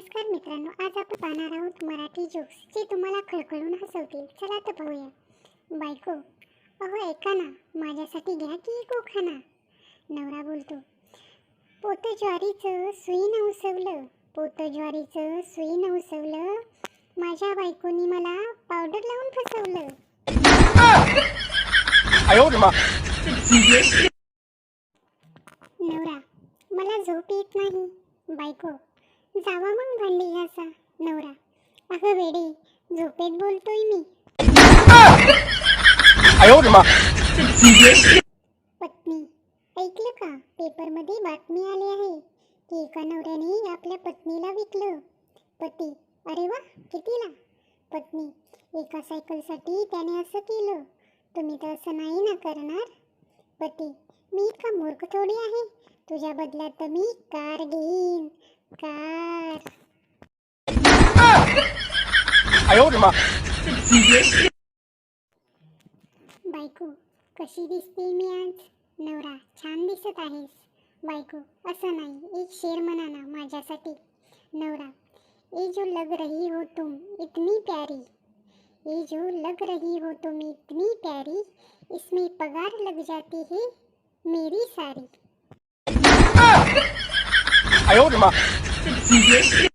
नमस्कार मित्रांनो आज आपण पाहणार आहोत मराठी जोक्स जे तुम्हाला खळखळून हसवतील. चला तर पाहूया. बायको अहो ऐका ना माझ्यासाठी घ्या की एक कोखाना नवरा बोलतो पोत ज्वारीचं सुई न उसवलं पोत ज्वारीचं सुई न उसवलं माझ्या बायकोनी मला पावडर लावून फसवलं. नवरा मला झोप येत नाही. बायको जावा मग भांडी घासा नवरा. अग वेडे झोपेत बोलतोय मी. पत्नी ऐकलं का? पेपरमध्ये बातमी आली आहे की एका नवऱ्याने आपल्या पत्नीला विकलं. पती अरे वा कितीला? पत्नी एका सायकलसाठी त्याने असं केलं. तुम्ही तर असं नाही ना करणार? पती मी इतका मूर्ख थोडी आहे. तुझ्या बदल्यात मी कार घेईन. बायको कशी दिसते मी आज? नवरा छान दिसत आहेस. बायको असं नाही एक शेर म्हणा ना माझ्यासाठी. नवरा ये जो लग रही हो तुम इतनी प्यारी. ये जो लग रही हो तुम इतनी प्यारी इसमें पगार लग जाती है मेरी सारी. 你别信